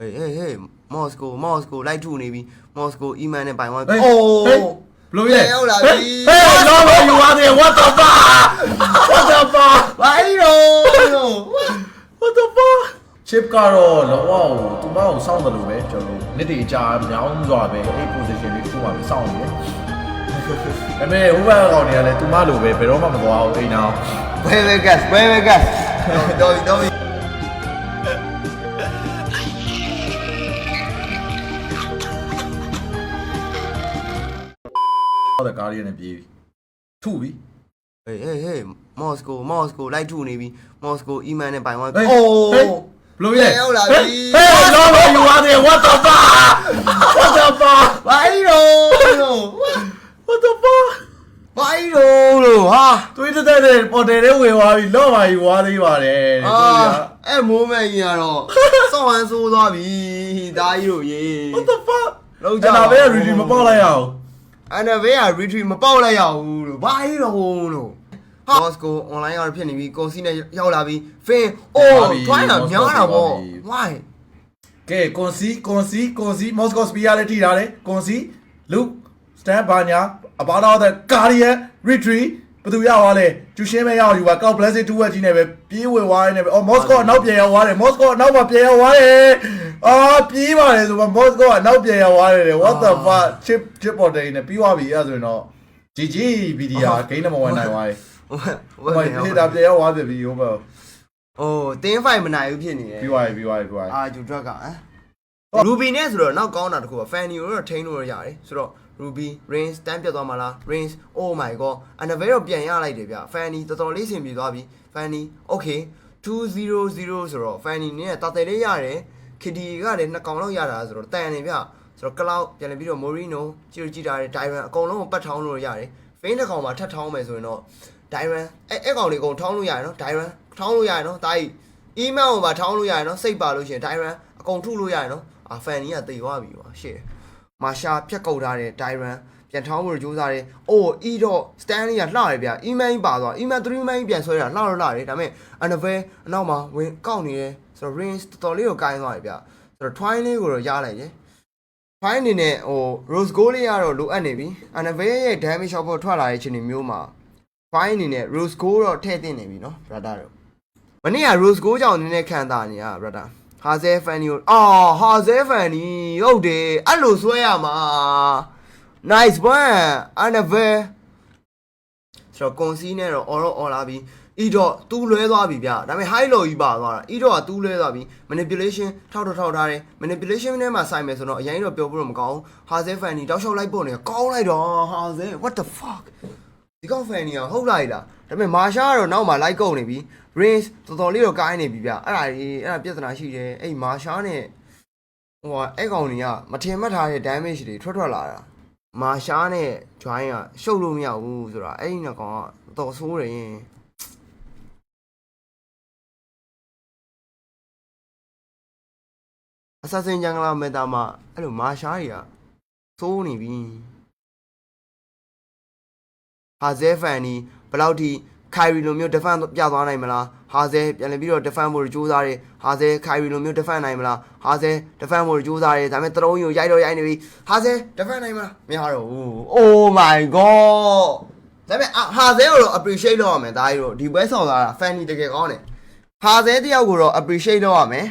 ဟေးဟေးဟေးမော်စကိုမော်စကိုလိုက်ထုနေပြီမော်စကိုအီမန်နဲ့ပိုင်ဝမ်ဟေး အိုဟေးးဘလို့ရဲ့ရောက်လာပြီဟေးလောဘယူရတယ် what the fuck what the fuck ဘာလို့တော့ what the fuck chip ကတော့လောကကိုသူမကိုစောင့်တယ်လို့ပဲကျွန်တော်တို့နှစ်တည်ကြာမြောင်းစွာပဲအဲ့ position လေးတစ်ခုမှပဲစောင့်နေတယ်ဒါပေမဲ့ဟိုဘက်ကောင်တွေကလည်းသူမလိုပဲဘယ်တော့မှမသွားဘူးအိမ်အောင်ဘယ်ဘက်ကတ်ဘယ်ဘက်ကတ်တော်ပြီတော်ပြီဟောတဲ့ ကားလေးနဲ့ပြေးပြီထုပြီဟေးဟေးဟေးမော်စကိုမော်စကိုလိုက်ထုနေပြီမော်စကိုအီမန်နဲ့ပိုင်ဝမ်ဟေးအိုဟေးးဘလို့ရဲ့ရောက်လာပြီဟေးလောဘယူရတယ် what the fuck what the fuck ဘာလို့တော့ what the fuck ဘာလို့လို့ဟာတွေးတဲ့တဲ့ပေါ်တယ်လေးဝင်သွားပြီလော့ပါယူသွားသေးပါတယ်အာအဲ့မိုးမဲ့ကြီးကတော့စောင့်ဟန်ဆိုးသွားပြီဒါကြီးတို့ရေ what the fuck လောက်ကြကျွန်တော်ပဲ ready မပေါက်လိုက်ရအောင် အဲ့ဒါဘေးက retreat မပေါက်လိုက်ရဘူးလို့ဘာကြီးတော့လို့ဟာ Moscow online ရောက်ဖြစ်နေပြီကိုစီနဲ့ရောက်လာပြီ fin အိုး try တာများတာပေါ့ why ကဲကွန်စီကွန်စီကွန်စီမော်စကိုစပီယာလေးထိထားတယ်ကွန်စီလူစတန်ဘာညာအဘာတော့တဲ့ကာရီယန်ရီထရီ ဘယ်သူရောက်သွားလဲကျူရှင်းမဲရောက်ယူပါကောက်ပလက်စစ်2ဝက်ကြီးနဲ့ပဲပြေးဝင်သွားနေပဲအော်မော်စကိုအနောက်ပြန်ရောက်သွားတယ်မော်စကိုအနောက်မှာပြန်ရောက်သွားတယ်အာပြေးပါတယ်ဆိုတော့မော်စကိုအနောက်ပြန်ရောက်သွားတယ် what the fuck chip chip ပေါ်တယ်နဲ့ပြီးသွားပြီအဲ့ဒါဆိုရင်တော့ GG VDR game number 1နိုင်သွားတယ်ဟိုဟိုမှာဟေးတာပြန်ရောက်သွားပြီဟိုဘက်ဟိုတင်းဖိုင်မနိုင်ဘူးဖြစ်နေတယ်ပြီးသွားပြီပြီးသွားပြီပြီးသွားပြီအာဂျူဒရက်ကဟမ် Ruby နဲ့ဆိုတော့နောက်ကောင်းတာတခုက Fanny ကိုတော့ထိန်းလို့ရတယ်ဆိုတော့ Ruby Range တန်းပြတ်သွားမှာလား Range oh my god Annabelle တော့ပြန်ရလိုက်တယ်ဗျ Fanny တော်တော်လေးဆင်ပြေသွားပြီ Fanny okay 200ဆိုတော့ Fanny နဲ့တာတယ်လေးရတယ် Kitty ကလည်းနှစ်ကောင်လောက်ရတာဆိုတော့တန်နေဗျဆိုတော့ Cloud ပြန်လည်ပြီးတော့ Morino ကြည့်ကြည့်တာတယ် Diamond အကုန်လုံးကိုပတ်ထောင်းလို့ရတယ် Faint တစ်ကောင်မှာထပ်ထောင်းမယ်ဆိုရင်တော့ Diamond အဲ့အဲ့ကောင်လေးအကုန်ထောင်းလို့ရတယ်နော် Diamond ထောင်းလို့ရတယ်နော်တာကြီး email ကိုပါထောင်းလို့ရတယ်နော်စိတ်ပါလို့ရှိရင် Diamond အကုန်ထုလို့ရတယ်နော် အာ Fanny ကတေသွားပြီပါရှေ့မာရှာဖြတ်ကုတ်ထားတဲ့ Diamond ပြန်ထောင်းဖို့ကြိုးစားတယ်။အိုးအီတော့ Stanley ကလှတယ်ဗျ။ email ပါသွား email 3 email ပြန်ဆွဲတာလှတော့လှတယ်ဒါပေမဲ့ Annabelle အနောက်မှာဝင်ကောက်နေတယ်ဆိုတော့ range တော်တော်လေးကိုကိုင်းသွားတယ်ဗျ။ဆိုတော့ twine လေးကိုတော့ရလိုက်တယ် twine အနေနဲ့ဟို rose gold လေးကတော့လိုအပ်နေပြီ။ Annabelle ရဲ့ damage shot ပေါ်ထွက်လာတဲ့ချိန်ဒီမျိုးမှာ twine အနေနဲ့ rose gold တော့ထည့်သင့်နေပြီနော် brother တို့။မနေ့က rose gold ကြောင့်နည်းနည်းခံတာနေရ brother ။ ဟာဇဲဖန်နီကိုအော်ဟာဇဲဖန်နီဟုတ်တယ်အဲ့လိုဆွဲရမှာ nice one annabelle ဆိုတော့ကွန်စီနဲ့တော့အော်တော့အော်လာပြီးဤတော့တူးလွဲသွားပြီဗျဒါပေမဲ့ high low ကြီးပါသွားတာဤတော့ကတူးလွဲသွားပြီ manipulation ထောက်တော့ထောက်ထားတယ် manipulation နဲ့မှဆိုင်မယ်ဆိုတော့အရင်တော့ပြောဖို့တော့မကောင်းဟာဇဲဖန်နီတောက်လျှောက်လိုက်ပို့နေကောင်းလိုက်တော့ဟာဇဲ what the fuck ဒီကောင်ဖန်နီကဟုတ်လိုက်လား ဒါပေမဲ့မာရှာကတော့နောက်မှလိုက်ကုန်နေပြီ range တော်တော်လေးတော့ကိုင်းနေပြီဗျအဲ့ဒါကြီးအဲ့ဒါပြဿနာရှိတယ်အဲ့မာရှာနဲ့ဟိုကအဲ့ကောင်တွေကမထင်မှတ်ထားတဲ့ damage တွေထွက်ထွက်လာတာမာရှာနဲ့ join ကရှုပ်လို့မရဘူးဆိုတာအဲ့ဒီနှစ်ကောင်ကတော်ဆိုးတယ်ရင်အဆဆင်ဂျန်ဂလာမေတာမှာအဲ့လိုမာရှာတွေကသိုးနေပြီဟာဇဲဖန်နီ ဘယ်လောက်ထိခိုင်ရီလိုမျိုး defend ပြသွားနိုင်မလားဟာဇဲပြန်လည်ပြီးတော့ defend ဖို့ကြိုးစားတယ်ဟာဇဲခိုင်ရီလိုမျိုး defend နိုင်မလားဟာဇဲ defend ဖို့ကြိုးစားတယ်ဒါပေမဲ့တရုံးကြီးကိုရိုက်တော့ရိုက်နေပြီဟာဇဲ defend နိုင်မလားမရတော့ဘူး oh my god ဒါပေမဲ့အာဟာဇဲကိုတော့ appreciate လုပ်ရမယ်ဒါကြီးတော့ဒီပွဲဆောင်လာတာ fanny တကယ်ကောင်းတယ်ဟာဇဲတယောက်ကိုတော့ appreciate လုပ်ရမယ်